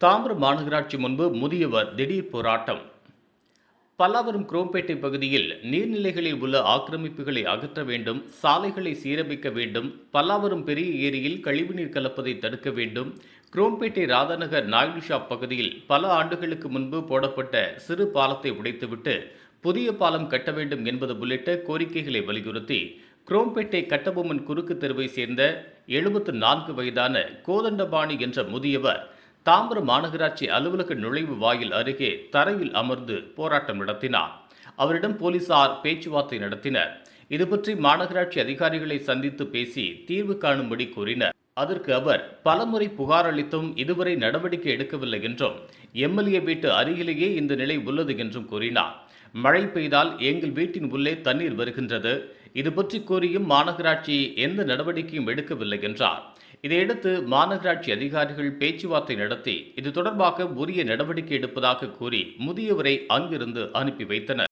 தாம்பரம் மாநகராட்சி முன்பு முதியவர் திடீர் போராட்டம். பல்லாவரம் குரோம்பேட்டை பகுதியில் நீர்நிலைகளில் உள்ள ஆக்கிரமிப்புகளை அகற்ற வேண்டும் சாலைகளை சீரமைக்க வேண்டும் பல்லாவரம் பெரிய ஏரியில் கழிவுநீர் கலப்பதை தடுக்க வேண்டும். குரோம்பேட்டை ராதாநகர் நாயுடு ஷாப் பகுதியில் பல ஆண்டுகளுக்கு முன்பு போடப்பட்ட சிறு பாலத்தை உடைத்துவிட்டு புதிய பாலம் கட்ட வேண்டும் என்பது உள்ளிட்ட கோரிக்கைகளை வலியுறுத்தி குரோம்பேட்டை கட்டபொம்மன் குறுக்கு தெருவை சேர்ந்த எழுபத்து நான்கு வயதான கோதண்டபாணி என்ற முதியவர் தாம்பரம் மாநகராட்சி அலுவலக நுழைவு வாயில் அருகே தரையில் அமர்ந்து போராட்டம் நடத்தினார். அவரிடம் போலீசார் பேச்சுவார்த்தை நடத்தினர். இதுபற்றி மாநகராட்சி அதிகாரிகளை சந்தித்து பேசி தீர்வு காணும்படி கூறினர். அதற்கு அவர் பலமுறை புகார் அளித்தும் இதுவரை நடவடிக்கை எடுக்கவில்லை என்றும் எம்எல்ஏ வீட்டு அருகிலேயே இந்த நிலை உள்ளது என்றும் கூறினார். மழை பெய்தால் எங்கள் வீட்டின் உள்ளே தண்ணீர் வருகின்றது. இது பற்றி கூறியும் மாநகராட்சி எந்த நடவடிக்கையும் எடுக்கவில்லை என்றார். இதையடுத்து மாநகராட்சி அதிகாரிகள் பேச்சுவார்த்தை நடத்தி இது தொடர்பாக உரிய நடவடிக்கை எடுப்பதாக கூறி முதியவரை அங்கிருந்து அனுப்பி வைத்தனர்.